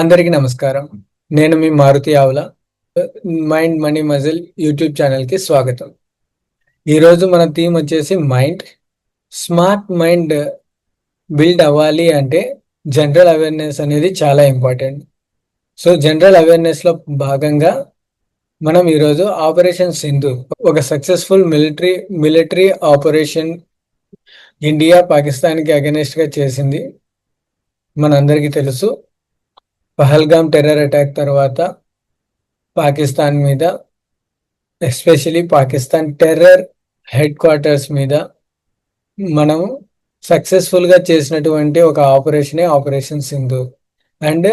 అందరికీ నమస్కారం. నేను మీ మారుతి ఆవుల మైండ్ మనీ మజిల్ యూట్యూబ్ ఛానల్కి స్వాగతం. ఈరోజు మన థీమ్ వచ్చేసి మైండ్. స్మార్ట్ మైండ్ బిల్డ్ అవ్వాలి అంటే జనరల్ అవేర్నెస్ అనేది చాలా ఇంపార్టెంట్. సో జనరల్ అవేర్నెస్లో భాగంగా మనం ఈరోజు ఆపరేషన్ సింధు ఒక successful military military operation India పాకిస్తాన్కి అగెనెస్ట్గా చేసింది. మనందరికీ తెలుసు. పహల్గామ్ టెర్రర్ అటాక్ తర్వాత పాకిస్తాన్ మీద especially Pakistan terror headquarters మీద మనం సక్సెస్ఫుల్గా చేసినటువంటి ఒక ఆపరేషనే ఆపరేషన్ సింధూర్. అండ్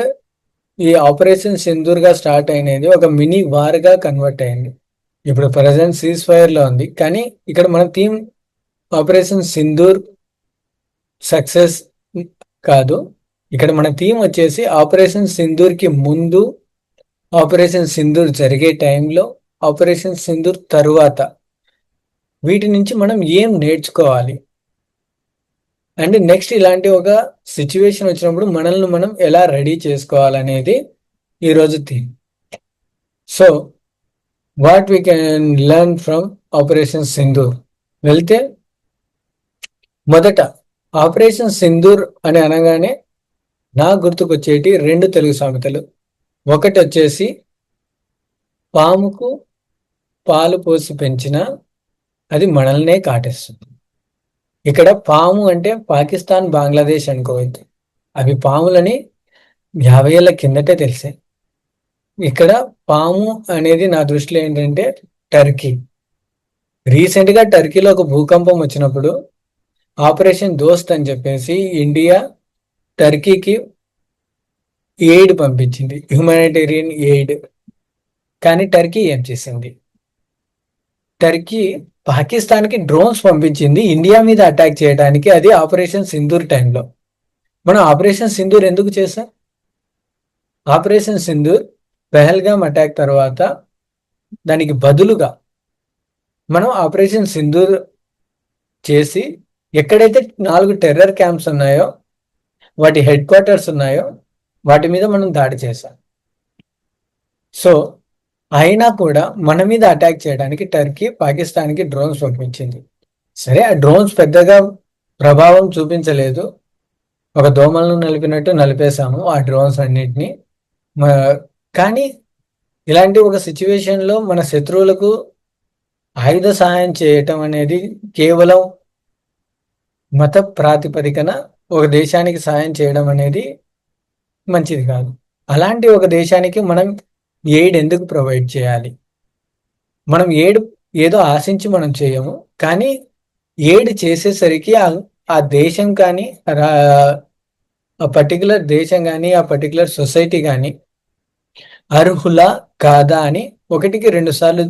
ఈ ఆపరేషన్ సింధూర్గా స్టార్ట్ అయినది ఒక మినీ వార్గా కన్వర్ట్ అయింది. ఇప్పుడు ప్రజెంట్ సీజ్ ఫైర్లో ఉంది. కానీ ఇక్కడ మన థీమ్ ఆపరేషన్ సింధూర్ సక్సెస్ కాదు. ఇక్కడ మన థీమ్ వచ్చేసి ఆపరేషన్ సింధూర్కి ముందు ఆపరేషన్ సింధూర్ జరిగే టైంలో ఆపరేషన్ సింధూర్ తరువాత. వీటి నుంచి మనం ఏం నేర్చుకోవాలి? అండ్ నెక్స్ట్ ఇలాంటి ఒక సిచ్యువేషన్ వచ్చినప్పుడు మనల్ని మనం ఎలా రెడీ చేసుకోవాలనేది ఈరోజు theme. So what we can learn from operation Sindoor? వెళ్తే మొదట ఆపరేషన్ సింధూర్ అని అనగానే నా గుర్తుకొచ్చేటి రెండు తెలుగు సామెతలు. ఒకటి వచ్చేసి పాముకు పాలు పోసి పెంచిన అది మనల్నే కాటేస్తుంది. ఇక్కడ పాము అంటే పాకిస్తాన్ బంగ్లాదేశ్ అనుకోవద్దు. అవి పాములని యాభై ఏళ్ళ కిందటే తెలిసే ఇక్కడ పాము అనేది నా దృష్టిలో ఏంటంటే టర్కీ. రీసెంట్గా టర్కీలో ఒక భూకంపం వచ్చినప్పుడు ఆపరేషన్ దోస్త్ అని చెప్పేసి ఇండియా టర్కీకి ఎయిడ్ పంపించింది. Humanitarian aid. కానీ టర్కీ ఏం చేసింది? టర్కీ పాకిస్తాన్కి డ్రోన్స్ పంపించింది. ఇండియా మీద అటాక్ చేయడానికి. అది ఆపరేషన్ సింధూర్ టైంలో. మనం ఆపరేషన్ సింధూర్ ఎందుకు చేసాం ఆపరేషన్ సింధూర్ పెహల్గామ్ అటాక్ తర్వాత దానికి బదులుగా మనం ఆపరేషన్ సింధూర్ చేసి ఎక్కడైతే నాలుగు టెర్రర్ క్యాంప్స్ ఉన్నాయో వాటి హెడ్ క్వార్టర్స్ ఉన్నాయో వాటి మీద మనం దాడి చేశాం. సో అయినా కూడా మన మీద అటాక్ చేయడానికి టర్కీ పాకిస్తాన్కి డ్రోన్స్ పంపించింది. సరే ఆ డ్రోన్స్ పెద్దగా ప్రభావం చూపించలేదు. ఒక దోమలను నలిపినట్టు నలిపేశాము ఆ డ్రోన్స్ అన్నిటినీ. కానీ ఇలాంటి ఒక సిచ్యువేషన్లో మన శత్రువులకు ఆయుధ సహాయం చేయటం అనేది కేవలం మత ప్రాతిపదికన ఒక దేశానికి సాయం చేయడం అనేది మంచిది కాదు. అలాంటి ఒక దేశానికి మనం ఎయిడ్ ఎందుకు ప్రొవైడ్ చేయాలి? మనం ఏడు ఏదో ఆశించి మనం చేయము కానీ ఏడు చేసేసరికి ఆ దేశం కానీ ఆ పర్టికులర్ దేశం కానీ ఆ పర్టికులర్ సొసైటీ కానీ అర్హులా కాదా అని ఒకటికి రెండు సార్లు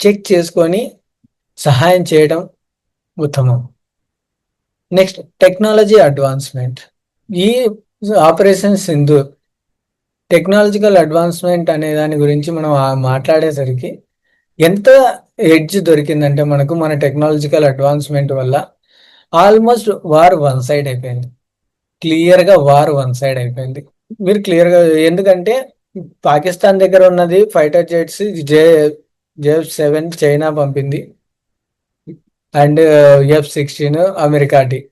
చెక్ చేసుకొని సహాయం చేయడం ఉత్తమం. నెక్స్ట్ టెక్నాలజీ అడ్వాన్స్మెంట్ ఈ ఆపరేషన్ సింధు టెక్నాలజికల్ అడ్వాన్స్మెంట్ అనే దాని గురించి మనం మాట్లాడేసరికి ఎంత ఎడ్జ్ దొరికిందంటే మనకు మన టెక్నాలజికల్ అడ్వాన్స్మెంట్ వల్ల ఆల్మోస్ట్ వార్ వన్ సైడ్ అయిపోయింది. క్లియర్గా వార్ వన్ సైడ్ అయిపోయింది. మీరు క్లియర్గా ఎందుకంటే పాకిస్తాన్ దగ్గర ఉన్నది fighter jets J J seven China పంపింది. అండ్ ఎఫ్ సిక్స్టీన్ అమెరికాటి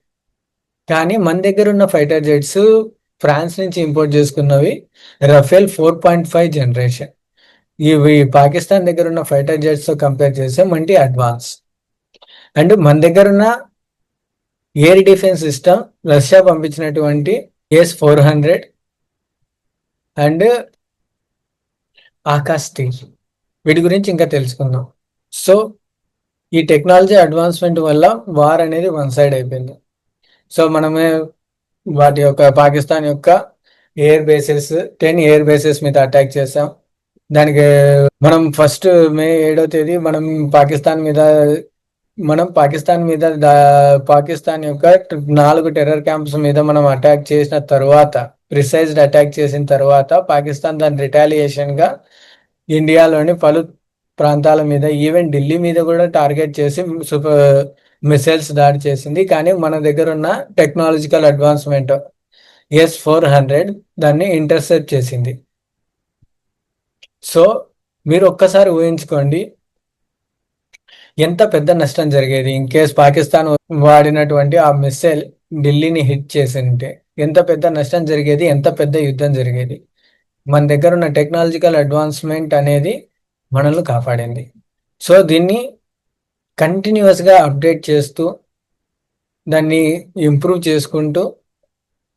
కానీ మన దగ్గర ఉన్న ఫైటర్ జెట్స్ ఫ్రాన్స్ నుంచి import చేసుకున్నవి Rafale four point five generation. ఇవి పాకిస్తాన్ దగ్గర ఉన్న ఫైటర్ జెట్స్తో కంపేర్ చేస్తే మంచి అడ్వాన్స్. అండ్ మన దగ్గర ఉన్న ఎయిర్ డిఫెన్స్ సిస్టమ్ రష్యా పంపించినటువంటి S four hundred and Akash tea. వీటి గురించి ఇంకా తెలుసుకుందాం. సో ఈ టెక్నాలజీ అడ్వాన్స్మెంట్ వల్ల వార్ అనేది వన్ సైడ్ అయిపోయింది. సో మనమే వాటి యొక్క పాకిస్తాన్ యొక్క air bases ten air bases మీద అటాక్ చేసాం. దానికి మనం ఫస్ట్ మే ఏడో తేదీ మనం పాకిస్తాన్ మీద మనం పాకిస్తాన్ మీద పాకిస్తాన్ యొక్క నాలుగు టెర్రర్ క్యాంప్స్ మీద మనం అటాక్ చేసిన తర్వాత ప్రిసైజ్డ్ అటాక్ చేసిన తర్వాత పాకిస్తాన్ దాని రిటాలియేషన్గా ఇండియాలోని పలు ప్రాంతాల మీద ఈవెన్ ఢిల్లీ మీద కూడా టార్గెట్ చేసి సూపర్ మిసైల్స్ దాడి చేసింది. కానీ మన దగ్గర ఉన్న technological advancement S four hundred దాన్ని ఇంటర్సెప్ట్ చేసింది. సో మీరు ఒక్కసారి ఊహించుకోండి ఎంత పెద్ద నష్టం జరిగేది. ఇన్ కేస్ పాకిస్తాన్ వాడినటువంటి ఆ మిస్సైల్ ఢిల్లీని హిట్ చేసింటే ఎంత పెద్ద నష్టం జరిగేది ఎంత పెద్ద యుద్ధం జరిగేది. మన దగ్గర ఉన్న టెక్నాలజికల్ అడ్వాన్స్మెంట్ అనేది మనల్ని కాపాడింది. సో దీన్ని కంటిన్యూస్గా అప్డేట్ చేస్తూ దాన్ని ఇంప్రూవ్ చేసుకుంటూ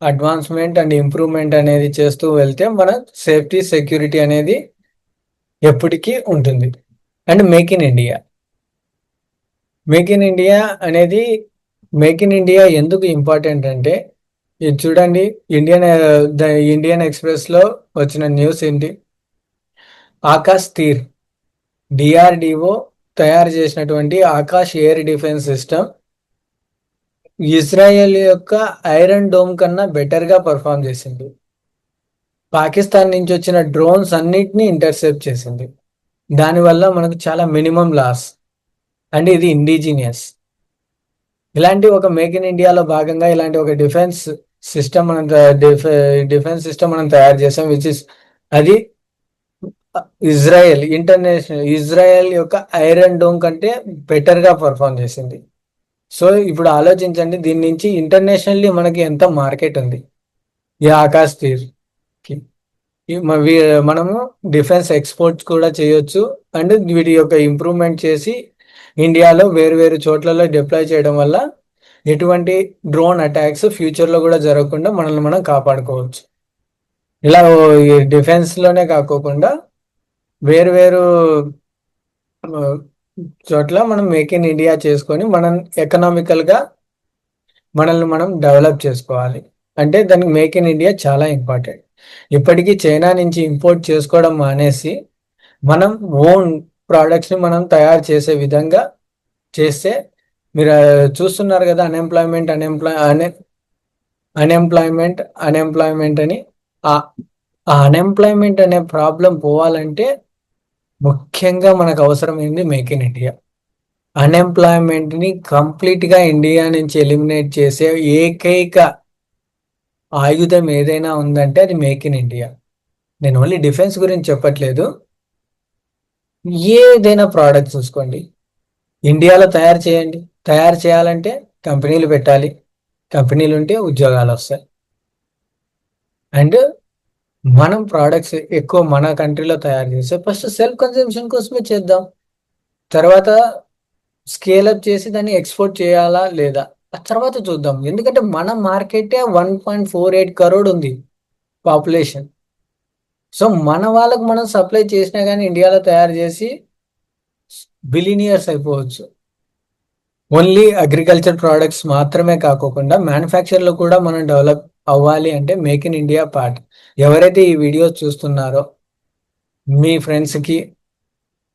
అడ్వాన్స్మెంట్ అండ్ ఇంప్రూవ్మెంట్ అనేది చేస్తూ వెళ్తే మన సేఫ్టీ సెక్యూరిటీ అనేది ఎప్పటికీ ఉంటుంది. And make in India make in India అనేది మేక్ ఇన్ ఇండియా ఎందుకు ఇంపార్టెంట్ అంటే ఇది చూడండి ఇండియన్ ద ఇండియన్ ఎక్స్ప్రెస్లో వచ్చిన న్యూస్ ఏంటి? ఆకాశ్ తీర్. డిఆర్డిఓ తయారు చేసినటువంటి Akash air defence system Israel యొక్క ఐరన్ డోమ్ కన్నా బెటర్గా పర్ఫామ్ చేసింది. పాకిస్తాన్ నుంచి వచ్చిన డ్రోన్స్ అన్నిటినీ ఇంటర్సెప్ట్ చేసింది. దానివల్ల మనకు చాలా మినిమం లాస్ అండ్ ఇది ఇండిజినియస్ ఇలాంటి ఒక మేక్ ఇన్ ఇండియాలో భాగంగా ఇలాంటి ఒక డిఫెన్స్ సిస్టమ్ మనం డిఫెన్స్ సిస్టమ్ మనం తయారు చేసాం విచ్ ఇస్ అది ఇజ్రాయెల్ ఇంటర్నేషనల్ ఇజ్రాయెల్ యొక్క ఐరన్ డోమ్ కంటే బెటర్గా పర్ఫామ్ చేసింది. సో ఇప్పుడు ఆలోచించండి దీని నుంచి ఇంటర్నేషనల్లీ మనకి ఎంత మార్కెట్ ఉంది? ఈ ఆకాశ్ తీర్ మనము డిఫెన్స్ ఎక్స్పోర్ట్స్ కూడా చేయొచ్చు అండ్ వీటి యొక్క ఇంప్రూవ్మెంట్ చేసి ఇండియాలో వేరు వేరు చోట్లలో డిప్లాయ్ చేయడం వల్ల ఎటువంటి డ్రోన్ అటాక్స్ ఫ్యూచర్లో కూడా జరగకుండా మనల్ని మనం కాపాడుకోవచ్చు. ఇలా డిఫెన్స్లోనే కాకోకుండా వేరు వేరు చోట్ల మనం మేక్ ఇన్ ఇండియా చేసుకొని మనం ఎకనామికల్గా మనల్ని మనం డెవలప్ చేసుకోవాలి. అంటే దానికి మేక్ ఇన్ ఇండియా చాలా ఇంపార్టెంట్. ఇప్పటికీ చైనా నుంచి ఇంపోర్ట్ చేసుకోవడం మానేసి మనం ఓన్ ప్రోడక్ట్స్ని మనం తయారు చేసే విధంగా చేస్తే మీరు చూస్తున్నారు కదా అన్ఎంప్లాయ్మెంట్ అన్ఎంప్లాయ్ అనే అన్ఎంప్లాయ్మెంట్ అన్ఎంప్లాయ్మెంట్ అని. ఆ అన్ఎంప్లాయ్మెంట్ అనే ప్రాబ్లం పోవాలంటే ముఖ్యంగా మనకు అవసరమైంది మేక్ ఇన్ ఇండియా. అన్ఎంప్లాయ్మెంట్ని కంప్లీట్గా ఇండియా నుంచి ఎలిమినేట్ చేసే ఏకైక ఆయుధం ఏదైనా ఉందంటే అది మేక్ ఇన్ ఇండియా. నేను ఓన్లీ డిఫెన్స్ గురించి చెప్పట్లేదు. ఏదైనా ప్రోడక్ట్ చూసుకోండి. ఇండియాలో తయారు చేయండి. తయారు చేయాలంటే కంపెనీలు పెట్టాలి. కంపెనీలు ఉంటే ఉద్యోగాలు వస్తాయి అండ్ మనం ప్రోడక్ట్స్ ఎక్కువ మన కంట్రీలో తయారు చేస్తే ఫస్ట్ సెల్ఫ్ కన్సంప్షన్ కోసమే చేద్దాం. తర్వాత స్కేలప్ చేసి దాన్ని ఎక్స్పోర్ట్ చేయాలా లేదా? ఆ తర్వాత చూద్దాం. ఎందుకంటే మన మార్కెటే one point four eight crore ఉంది పాపులేషన్ సో మన వాళ్ళకు మనం సప్లై చేసినా కానీ ఇండియాలో తయారు చేసి బిలీనియర్స్ అయిపోవచ్చు. ఓన్లీ అగ్రికల్చర్ ప్రోడక్ట్స్ మాత్రమే కాకోకుండా మ్యానుఫ్యాక్చర్లో కూడా మనం డెవలప్ అవ్వాలి అంటే మేక్ ఇన్ ఇండియా పార్ట్. ఎవరైతే ఈ వీడియోస్ చూస్తున్నారో మీ ఫ్రెండ్స్కి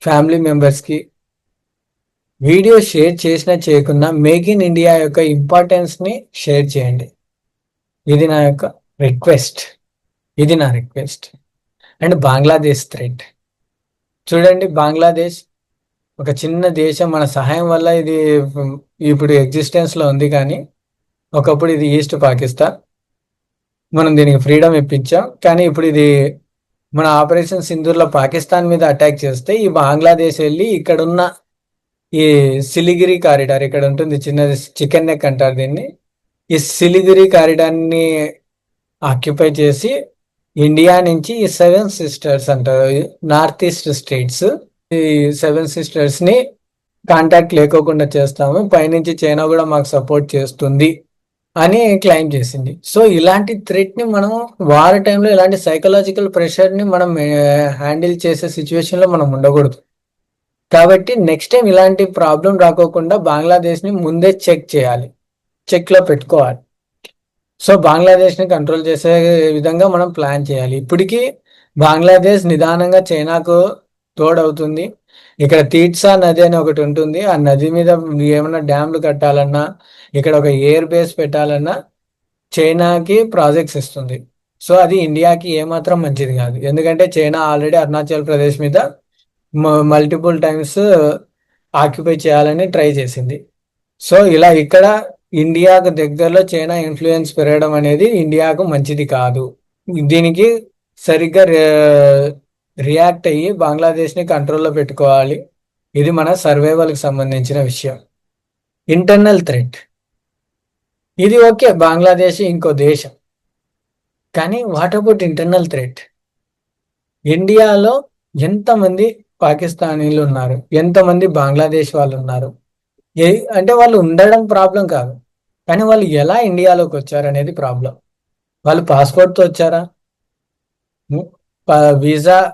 ఫ్యామిలీ మెంబర్స్కి వీడియో షేర్ చేసినా చేయకుండా మేక్ ఇన్ ఇండియా యొక్క ఇంపార్టెన్స్ని షేర్ చేయండి. ఇది నా యొక్క రిక్వెస్ట్. ఇది నా రిక్వెస్ట్. And Bangladesh threat. చూడండి బంగ్లాదేశ్ ఒక చిన్న దేశం. మన సహాయం వల్ల ఇది ఇప్పుడు ఎగ్జిస్టెన్స్లో ఉంది కానీ ఒకప్పుడు ఇది ఈస్ట్ పాకిస్తాన్ మనం దీనికి ఫ్రీడమ్ ఇప్పించాం. కానీ ఇప్పుడు ఇది మన ఆపరేషన్ సింధూర్లో పాకిస్తాన్ మీద అటాక్ చేస్తే ఈ బంగ్లాదేశ్ వెళ్ళి ఇక్కడున్న ఈ సిలిగిరి కారిడార్ ఇక్కడ ఉంటుంది చిన్నది చికెన్ నెక్ అంటారు దీన్ని ఈ సిలిగిరి కారిడార్ని ఆక్యుపై చేసి ఇండియా నుంచి ఈ సెవెన్ సిస్టర్స్ అంటారు నార్త్ ఈస్ట్ స్టేట్స్ ఈ సెవెన్ సిస్టర్స్ని కాంటాక్ట్ లేకోకుండా చేస్తాము. పైనుంచి చైనా కూడా మాకు సపోర్ట్ చేస్తుంది. అని క్లెయిమ్ చేసింది. సో ఇలాంటి థ్రెట్ని మనం వార్ టైంలో ఇలాంటి సైకలాజికల్ ప్రెషర్ని మనం హ్యాండిల్ చేసే సిచ్యువేషన్లో మనం ఉండకూడదు. కాబట్టి నెక్స్ట్ టైం ఇలాంటి ప్రాబ్లం రాకోకుండా బంగ్లాదేశ్ని ముందే చెక్ చేయాలి. చెక్లో పెట్టుకోవాలి. సో బంగ్లాదేశ్ని కంట్రోల్ చేసే విధంగా మనం ప్లాన్ చేయాలి. ఇప్పటికీ బంగ్లాదేశ్ నిదానంగా చైనాకు తోడవుతుంది. ఇక్కడ తీట్సా నది అని ఒకటి ఉంటుంది. ఆ నది మీద ఏమైనా డ్యామ్లు కట్టాలన్నా ఇక్కడ ఒక ఎయిర్ బేస్ పెట్టాలన్నా చైనాకి ప్రాజెక్ట్స్ ఇస్తుంది. సో అది ఇండియాకి ఏమాత్రం మంచిది కాదు. ఎందుకంటే చైనా ఆల్రెడీ అరుణాచల్ ప్రదేశ్ మీద మల్టిపుల్ టైమ్స్ ఆక్యుపై చేయాలని ట్రై చేసింది. సో ఇలా ఇక్కడ ఇండియాకు దగ్గరలో చైనా ఇన్ఫ్లుయెన్స్ పెరగడం అనేది ఇండియాకు మంచిది కాదు. దీనికి సరిగ్గా రియాక్ట్ అయ్యి బంగ్లాదేశ్ని కంట్రోల్లో పెట్టుకోవాలి. ఇది మన సర్వైవల్కి సంబంధించిన విషయం. Internal threat. ఇది ఓకే బంగ్లాదేశ్ ఇంకో దేశం. కానీ వాట్ అబౌట్ ఇంటర్నల్ థ్రెట్? ఇండియాలో ఎంతమంది పాకిస్తానీలు ఉన్నారు? ఎంతమంది బంగ్లాదేశ్ వాళ్ళు ఉన్నారు? ఏ అంటే వాళ్ళు ఉండడం ప్రాబ్లం కాదు. కానీ వాళ్ళు ఎలా ఇండియాలోకి వచ్చారు అనేది ప్రాబ్లం. వాళ్ళు పాస్పోర్ట్తో వచ్చారా? వీసా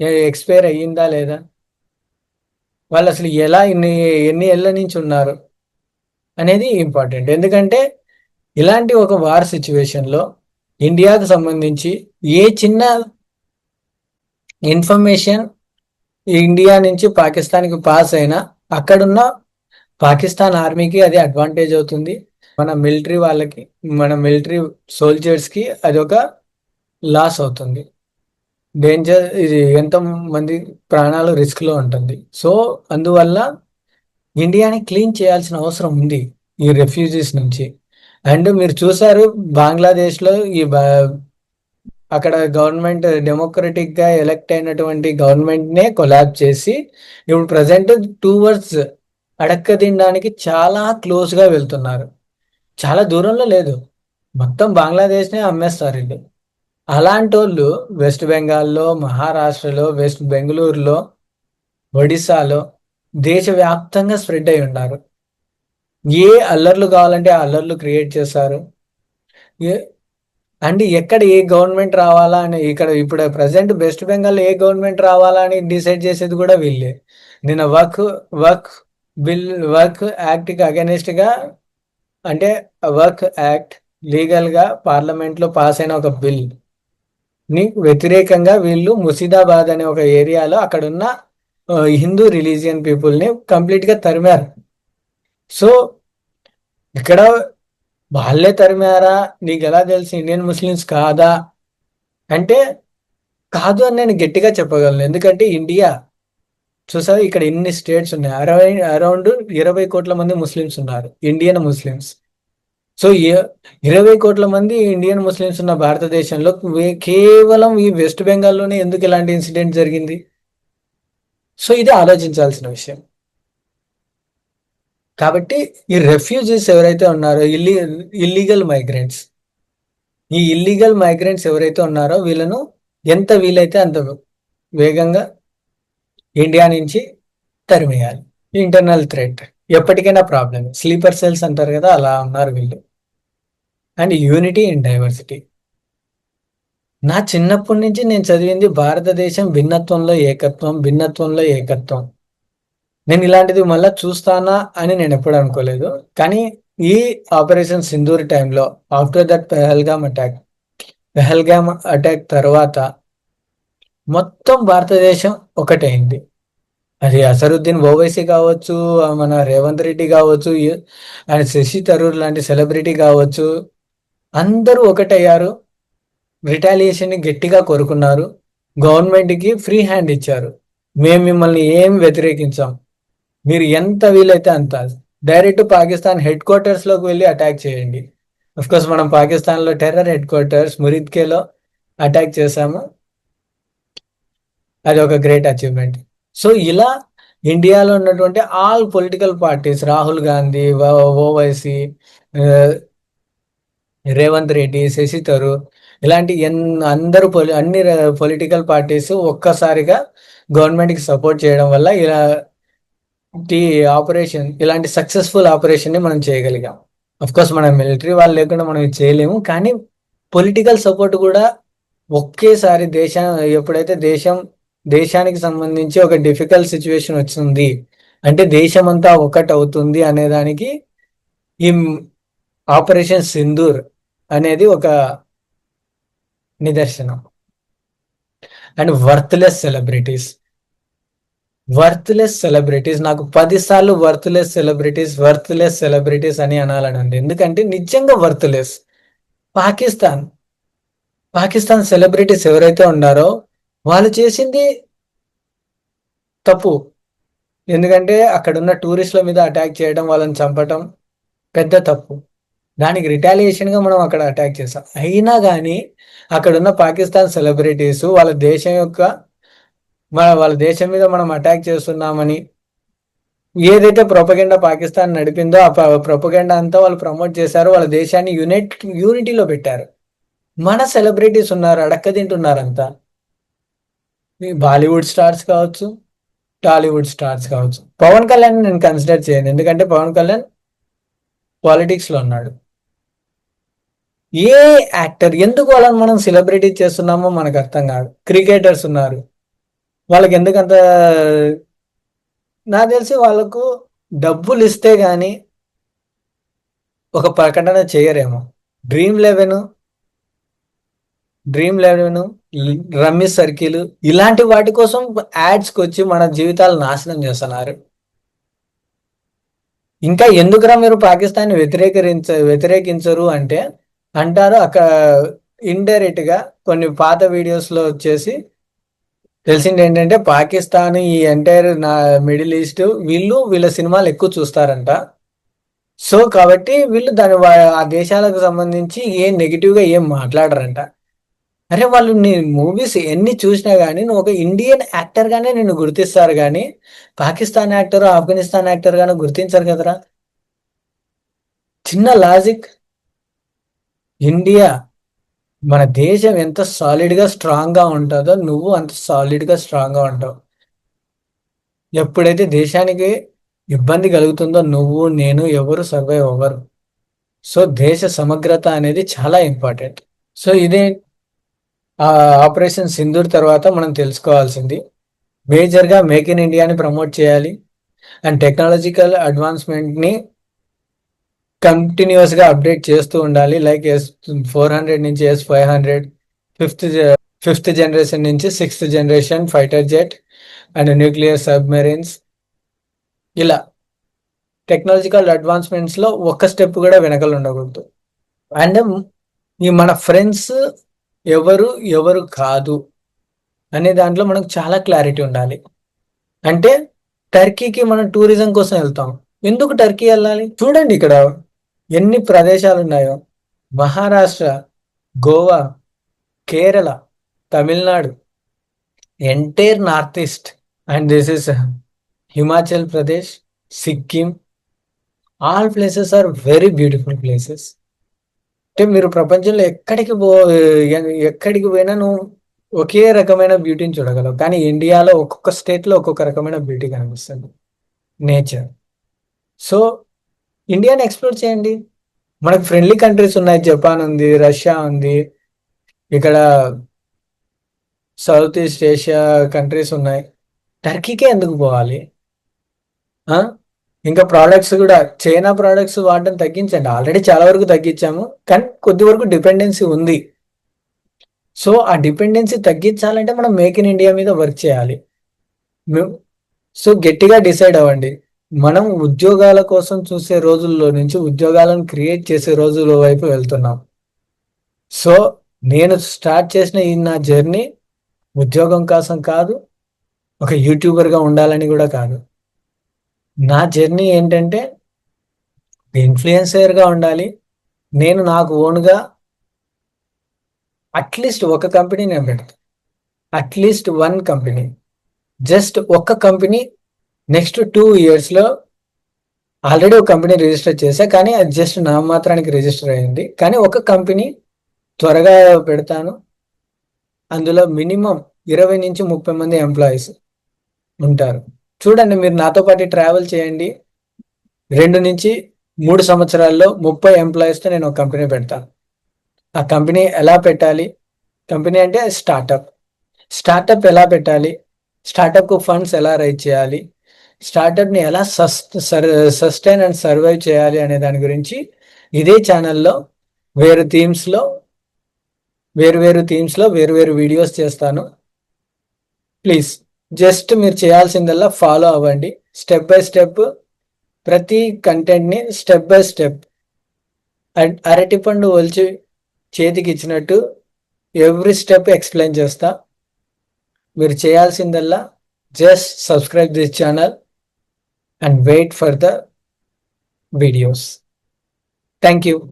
ఎక్స్పైర్ అయ్యిందా లేదా? వాళ్ళు అసలు ఎలా ఎన్ని ఎన్ని ఏళ్ళ నుంచి ఉన్నారు అనేది ఇంపార్టెంట్ ఎందుకంటే ఇలాంటి ఒక వార్ సిచ్యువేషన్లో ఇండియాకు సంబంధించి ఏ చిన్న ఇన్ఫర్మేషన్ ఇండియా నుంచి పాకిస్తాన్కి పాస్ అయినా అక్కడున్న పాకిస్తాన్ ఆర్మీకి అది అడ్వాంటేజ్ అవుతుంది. మన మిలిటరీ వాళ్ళకి మన మిలిటరీ సోల్జర్స్కి అది ఒక లాస్ అవుతుంది. డేంజర్ ఇది ఎంతో మంది ప్రాణాలు రిస్క్లో ఉంటుంది. సో అందువల్ల ఇండియాని క్లీన్ చేయాల్సిన అవసరం ఉంది ఈ రెఫ్యూజీస్ నుంచి. అండ్ మీరు చూసారు బంగ్లాదేశ్లో ఈ అక్కడ గవర్నమెంట్ డెమోక్రటిక్గా ఎలక్ట్ అయినటువంటి గవర్నమెంట్ నే కొలాబ్ చేసి ఇప్పుడు ప్రజెంట్ టూ వర్డ్స్ అడక్క తినడానికి చాలా క్లోజ్గా వెళ్తున్నారు. చాలా దూరంలో లేదు. మొత్తం బంగ్లాదేశ్ నే అమ్మేస్తారు వీళ్ళు. అలాంటి వాళ్ళు వెస్ట్ బెంగాల్లో మహారాష్ట్రలో వెస్ట్ బెంగళూరులో ఒడిశాలో దేశవ్యాప్తంగా స్ప్రెడ్ అయి ఉన్నారు ఏ అల్లర్లు కావాలంటే ఆ అల్లర్లు క్రియేట్ చేస్తారు ఏ అండ్ ఎక్కడ ఏ గవర్నమెంట్ రావాలా అని ఇక్కడ ఇప్పుడు ప్రజెంట్ వెస్ట్ బెంగాల్ ఏ గవర్నమెంట్ రావాలా అని డిసైడ్ చేసేది కూడా వీళ్ళే. నిన్న వర్క్ వర్క్ బిల్ వర్క్ యాక్ట్కి అగెనిస్ట్గా అంటే వర్క్ యాక్ట్ లీగల్గా పార్లమెంట్లో పాస్ అయిన ఒక బిల్ ని వ్యతిరేకంగా వీళ్ళు ముసిదాబాద్ అనే ఒక ఏరియాలో అక్కడున్న హిందూ రిలీజియన్ పీపుల్ని కంప్లీట్గా తరిమారు. సో ఇక్కడ వాళ్ళే తరిమారా? నీకు ఎలా తెలుసు? ఇండియన్ ముస్లిమ్స్ కాదా? అంటే కాదు అని నేను గట్టిగా చెప్పగలను. ఎందుకంటే ఇండియా చూసారు ఇక్కడ ఎన్ని స్టేట్స్ ఉన్నాయి? అరవై అరౌండ్ ఇరవై కోట్ల మంది ముస్లిమ్స్ ఉన్నారు. Indian Muslims. సో ఇరవై కోట్ల మంది ఇండియన్ ముస్లిమ్స్ ఉన్న భారతదేశంలో కేవలం ఈ వెస్ట్ బెంగాల్లోనే ఎందుకు ఇలాంటి ఇన్సిడెంట్ జరిగింది? సో ఇది ఆలోచించాల్సిన విషయం. కాబట్టి ఈ రెఫ్యూజీస్ ఎవరైతే ఉన్నారో ఇల్లీ ఇల్లీగల్ మైగ్రెంట్స్ ఈ ఇల్లీగల్ మైగ్రెంట్స్ ఎవరైతే ఉన్నారో వీళ్ళను ఎంత వీలైతే అంత వేగంగా ఇండియా నుంచి తరిమేయాలి. ఇంటర్నల్ థ్రెట్ ఎప్పటికైనా ప్రాబ్లమ్ స్లీపర్ సెల్స్ అంటారు కదా అలా ఉన్నారు వీళ్ళు. అండ్ యూనిటీ ఇన్ డైవర్సిటీ నా చిన్నప్పటి నుంచి నేను చదివింది భారతదేశం భిన్నత్వంలో ఏకత్వం భిన్నత్వంలో ఏకత్వం. నేను ఇలాంటిది మళ్ళీ చూస్తానా అని నేను ఎప్పుడు అనుకోలేదు. కానీ ఈ ఆపరేషన్ సింధూర్ టైంలో after that Pahalgam attack Pahalgam attack తర్వాత మొత్తం భారతదేశం ఒకటైంది. అది అసరుద్దీన్ ఓవైసీ కావచ్చు మన రేవంత్ రెడ్డి కావచ్చు అండ్ శశి తరూర్ లాంటి సెలబ్రిటీ కావచ్చు అందరూ ఒకటయ్యారు రిటాలియేషన్ని గట్టిగా కోరుకున్నారు గవర్నమెంట్కి ఫ్రీ హ్యాండ్ ఇచ్చారు. మేము మిమ్మల్ని ఏం వ్యతిరేకించాం? మీరు ఎంత వీలైతే అంత. డైరెక్ట్ పాకిస్తాన్ హెడ్ క్వార్టర్స్లోకి వెళ్ళి అటాక్ చేయండి. కోర్స్ మనం పాకిస్తాన్లో టెర్రర్ హెడ్ క్వార్టర్స్ మురిద్కేలో అటాక్ చేశాము. అది ఒక గ్రేట్ అచీవ్మెంట్. సో ఇలా ఇండియాలో ఉన్నటువంటి all political parties Rahul Gandhi Owaisi Revanth Reddy Shashi Tharoor ఇలాంటి ఎన్ అందరూ పొలి అన్ని పొలిటికల్ పార్టీస్ ఒక్కసారిగా గవర్నమెంట్కి సపోర్ట్ చేయడం వల్ల ఇలా ఆపరేషన్ ఇలాంటి సక్సెస్ఫుల్ ఆపరేషన్ని మనం చేయగలిగాం. అఫ్ కోర్స్ మన మిలిటరీ వాళ్ళు లేకుండా మనం చేయలేము కానీ పొలిటికల్ సపోర్ట్ కూడా ఒకేసారి దేశం ఎప్పుడైతే దేశం దేశానికి సంబంధించి ఒక డిఫికల్ట్ సిచ్యువేషన్ వచ్చింది. అంటే దేశం అంతా ఒకటి అవుతుంది అనే దానికి ఈ ఆపరేషన్ సింధూర్ అనేది ఒక నిదర్శనం. And worthless celebrities. Worthless celebrities నాకు పదిసార్లు వర్త్లెస్ సెలబ్రిటీస్ వర్త్లెస్ సెలబ్రిటీస్ అని అనాలనండి. ఎందుకంటే నిజంగా వర్త్లెస్. పాకిస్తాన్. పాకిస్తాన్ సెలబ్రిటీస్ ఎవరైతే ఉన్నారో వాళ్ళు చేసింది తప్పు. ఎందుకంటే అక్కడ ఉన్న టూరిస్టుల మీద అటాక్ చేయడం వాళ్ళని చంపటం పెద్ద తప్పు. దానికి రిటాలియేషన్గా మనం అక్కడ అటాక్ చేసాం అయినా కానీ అక్కడ ఉన్న పాకిస్తాన్ సెలబ్రిటీస్ వాళ్ళ దేశం యొక్క మన వాళ్ళ దేశం మీద మనం అటాక్ చేస్తున్నామని ఏదైతే ప్రొపగెండా పాకిస్తాన్ నడిపిందో ఆ ప్రొపగెండా అంతా వాళ్ళు ప్రమోట్ చేశారు. వాళ్ళ దేశాన్ని యునైట్ యూనిటీలో పెట్టారు. మన సెలబ్రిటీస్ ఉన్నారు అడక్క అంతా బాలీవుడ్ స్టార్స్ కావచ్చు టాలీవుడ్ స్టార్స్ కావచ్చు. పవన్ కళ్యాణ్ నేను కన్సిడర్ చేయను. ఎందుకంటే పవన్ కళ్యాణ్ పాలిటిక్స్లో ఉన్నాడు. ఏ యాక్టర్ ఎందుకు వాళ్ళని మనం సెలబ్రిటీ చేస్తున్నామో మనకు అర్థం కాదు. క్రికెటర్స్ ఉన్నారు. వాళ్ళకి ఎందుకంత నాకు తెలిసి వాళ్ళకు డబ్బులు ఇస్తే కానీ ఒక ప్రకటన చేయరేమో. Dream Eleven Dream Eleven Rummy Circle ఇలాంటి వాటి కోసం యాడ్స్కి వచ్చి మన జీవితాలు నాశనం చేస్తున్నారు. ఇంకా ఎందుకురా మీరు పాకిస్తాన్ వ్యతిరేకరించ వ్యతిరేకించరు అంటే అంటారు అక్కడ ఇండైరెక్ట్గా కొన్ని పాత వీడియోస్లో వచ్చేసి తెలిసింది ఏంటంటే పాకిస్తాన్ ఈ ఎంటైర్ నా మిడిల్ ఈస్ట్ వీళ్ళు వీళ్ళ సినిమాలు ఎక్కువ చూస్తారంట. సో కాబట్టి వీళ్ళు దాని ఆ దేశాలకు సంబంధించి ఏం నెగిటివ్గా ఏం మాట్లాడరంట. అరే వాళ్ళు నీ మూవీస్ ఎన్ని చూసినా కానీ నువ్వు ఒక ఇండియన్ యాక్టర్గానే నిన్ను గుర్తిస్తారు కానీ పాకిస్తాన్ యాక్టర్ ఆఫ్ఘనిస్తాన్ యాక్టర్ గానే గుర్తించరు కదరా? చిన్న లాజిక్ ఇండియా మన దేశం ఎంత సాలిడ్గా స్ట్రాంగ్గా ఉంటుందో నువ్వు అంత సాలిడ్గా స్ట్రాంగ్గా ఉంటావు. ఎప్పుడైతే దేశానికి ఇబ్బంది కలుగుతుందో నువ్వు నేను ఎవరు సర్వైవ్ అవ్వరు సో దేశ సమగ్రత అనేది చాలా ఇంపార్టెంట్ సో ఇదే ఆపరేషన్ సింధూర్ తర్వాత మనం తెలుసుకోవాల్సింది. మేజర్గా మేక్ ఇన్ ఇండియాని ప్రమోట్ చేయాలి. అండ్ టెక్నాలజికల్ అడ్వాన్స్మెంట్ని కంటిన్యూస్గా అప్డేట్ చేస్తూ ఉండాలి. లైక్ ఎస్ ఫోర్ హండ్రెడ్ నుంచి S five hundred fifth fifth generation నుంచి sixth generation fighter jet and nuclear submarines. ఇలా టెక్నాలజికల్ అడ్వాన్స్మెంట్స్లో ఒక్క స్టెప్ కూడా వెనకలు ఉండకూడదు. అండ్ ఈ మన ఫ్రెండ్స్ ఎవరు ఎవరు కాదు అనే దాంట్లో మనకు చాలా క్లారిటీ ఉండాలి. అంటే టర్కీకి మనం టూరిజం కోసం వెళ్తాం. ఎందుకు టర్కీ వెళ్ళాలి? చూడండి ఇక్కడ ఎన్ని ప్రదేశాలు ఉన్నాయో. Maharashtra Goa Kerala Tamil Nadu entire north east and this is Himachal Pradesh Sikkim. All places are very beautiful places. అంటే మీరు ప్రపంచంలో ఎక్కడికి పో ఎక్కడికి పోయినా నువ్వు ఒకే రకమైన బ్యూటీని చూడగలవు. కానీ ఇండియాలో ఒక్కొక్క స్టేట్లో ఒక్కొక్క రకమైన బ్యూటీ కనిపిస్తుంది. నేచర్ సో ఇండియాని ఎక్స్ప్లోర్ చేయండి. మనకు ఫ్రెండ్లీ కంట్రీస్ ఉన్నాయి. జపాన్ ఉంది రష్యా ఉంది. ఇక్కడ సౌత్ ఈస్ట్ ఏషియా కంట్రీస్ ఉన్నాయి టర్కీకే ఎందుకు పోవాలి? ఇంకా ప్రోడక్ట్స్ కూడా చైనా ప్రోడక్ట్స్ వాడడం తగ్గించండి. ఆల్రెడీ చాలా వరకు తగ్గించాము కానీ కొద్ది వరకు డిపెండెన్సీ ఉంది. సో ఆ డిపెండెన్సీ తగ్గించాలంటే మనం మేక్ ఇన్ ఇండియా మీద వర్క్ చేయాలి. సో గట్టిగా డిసైడ్ అవ్వండి. మనం ఉద్యోగాల కోసం చూసే రోజుల్లో నుంచి ఉద్యోగాలను క్రియేట్ చేసే రోజుల వైపు వెళ్తున్నాం. సో నేను స్టార్ట్ చేసిన ఈ నా జర్నీ ఉద్యోగం కోసం కాదు ఒక యూట్యూబర్గా ఉండాలని కూడా కాదు. నా జర్నీ ఏంటంటే ఇన్ఫ్లుయెన్సర్గా ఉండాలి. నేను నాకు ఓన్గా అట్లీస్ట్ ఒక కంపెనీ నేను పెడతాను at least one company just ఒక కంపెనీ నెక్స్ట్ టూ ఇయర్స్లో ఆల్రెడీ ఒక కంపెనీ రిజిస్టర్ చేశా కానీ అది జస్ట్ నా మాత్రానికి రిజిస్టర్ అయింది. కానీ ఒక కంపెనీ త్వరగా పెడతాను. అందులో మినిమం ఇరవై నుంచి ముప్పై మంది ఎంప్లాయీస్ ఉంటారు. చూడండి మీరు నాతో పాటు ట్రావెల్ చేయండి. రెండు నుంచి మూడు సంవత్సరాల్లో ముప్పై ఎంప్లాయీస్తో నేను ఒక కంపెనీ పెడతాను. ఆ కంపెనీ ఎలా పెట్టాలి? కంపెనీ అంటే స్టార్టప్ స్టార్టప్ ఎలా పెట్టాలి? స్టార్టప్కు ఫండ్స్ ఎలా రైజ్ చేయాలి? స్టార్టప్ని ఎలా సస్ సస్టైన్ అండ్ సర్వైవ్ చేయాలి అనే దాని గురించి ఇదే ఛానల్లో వేరు థీమ్స్లో వేరు వేరు థీమ్స్లో వేరు వేరు వీడియోస్ చేస్తాను. ప్లీజ్ జస్ట్ మీరు చేయాల్సిందల్లా ఫాలో అవ్వండి. స్టెప్ బై స్టెప్ ప్రతి కంటెంట్ని స్టెప్ బై స్టెప్ అరటిపండు ఒలిచి చేతికి ఇచ్చినట్టు ఎవ్రీ స్టెప్ ఎక్స్ప్లెయిన్ చేస్తా. మీరు చేయాల్సిందల్లా just subscribe this channel and wait for the videos thank you